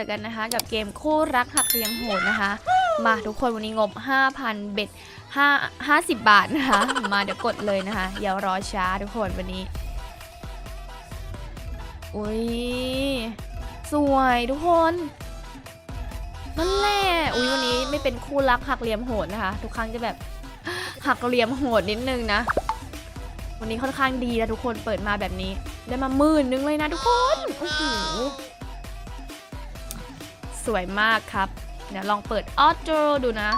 อกันนะคะ กับเกมคู่รักหักเหลี่ยมโหดนะคะ มาทุกคนวันนี้งบ 5,000 เบ็ด5 50 บาทนะคะ มาเดี๋ยวกดเลยนะคะอย่ารอช้าทุกคนวันนี้ อุ้ยสวยทุกคนนั่นแหละอุ้ยวันนี้ไม่เป็นคู่รักหักเหลี่ยมโหดนะคะ ทุกครั้งจะแบบหักเหลี่ยมโหดนิดนึงนะวันนี้ค่อนข้างดีนะทุกคนเปิดมาแบบนี้ ได้มาหมื่นนึงเลยนะทุกคนโอ้โห สวยมากครับ เดี๋ยวลองเปิดออโตดูนะ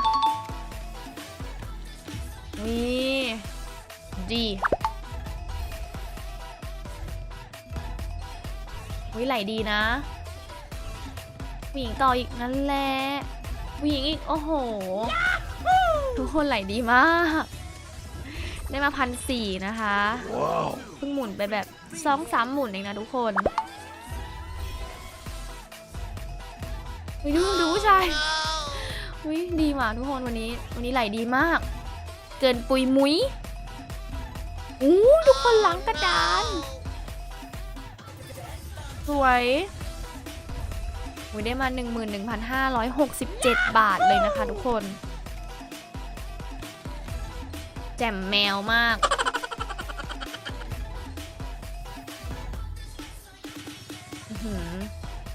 นี่ดีวิไหลดีนะผู้หญิงต่ออีกนั่นแหละผู้หญิงอีก โอ้โห ทุกคนไหลดีมาก ได้มาพันสี่นะคะ Wow. เพิ่งหมุนไปแบบสองสามหมุนเองนะทุกคน วิดูดูผู้ชายวิดีมากทุกคนวันนี้ วันนี้ไหลดีมาก เกินปุยมุ้ยอู้ทุกคนหลังกระดาน สวยอุ้ยได้มา 11,567 บาทเลยนะคะทุกคน แจ่มแมวมาก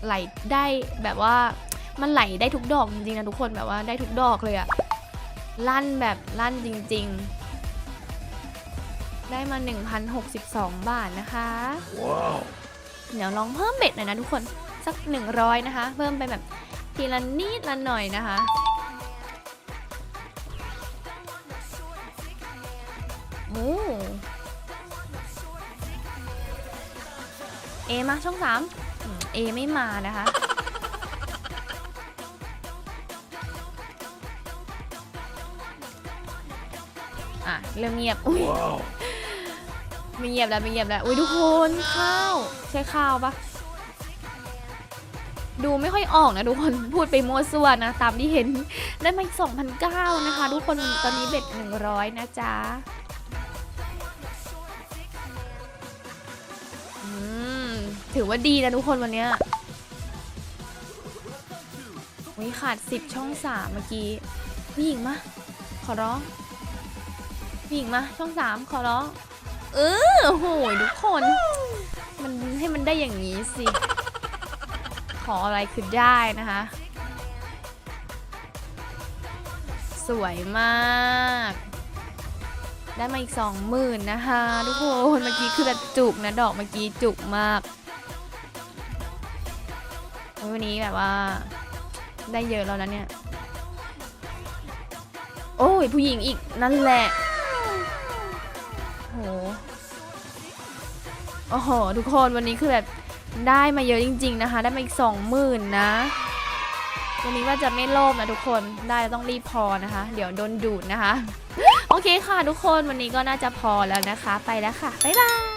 ไหลได้แบบว่า มันไหลได้ทุกดอกจริงๆนะทุกคนแบบว่าได้ทุกดอกเลยอะลั่นแบบลั่นจริง ๆ ได้มา 1,062 บาทนะคะ Wow. เดี๋ยวลองเพิ่มเบ็ดหน่อยนะทุกคนสัก 100 นะคะ เพิ่มไปแบบทีละนิดละหน่อยนะคะโอ้เอมาช่องสามอืมเอไม่มานะคะ อะเริ่มเงียบอุ้ย Wow. ไม่เงียบแล้วไม่เงียบแล้วอุ้ยทุกคนข้าวใช่ข้าวปะดูไม่ค่อยออกนะทุกคนพูดไปมั่วซั่วนะ ตามที่เห็นได้มาอีก2,009นะคะ ทุกคนตอนนี้เบ็ด100 นะจ๊ะอืมถือว่าดีนะทุกคนวันเนี้ยวิขาด 10 ช่อง 3 เมื่อกี้ผู้หญิงมาขอร้องผู้ หญิงมาช่อง3ขอร้อง เออโหยทุกคน มันให้มันได้อย่างนี้สิ ขออะไรคือได้นะคะ สวยมากได้มาอีกสองหมื่นนะคะทุกคนเมื่อกี้คือแบบจุกนะดอกเมื่อกี้จุกมากวันนี้แบบว่า ได้เยอะแล้วนะเนี่ย โอ้ยผู้หญิงอีกนั่นแหละ โอ้โห ทุกคนวันนี้คือแบบได้มาเยอะจริง ๆนะคะ ได้มาอีกสองหมื่นนะ วันนี้ว่าจะไม่โลภนะทุกคนได้ต้องรีบพอนะคะ เดี๋ยวโดนดูดนะคะ โอเคค่ะทุกคนวันนี้ก็น่าจะพอแล้วนะคะ ไปแล้วค่ะ บ๊ายบาย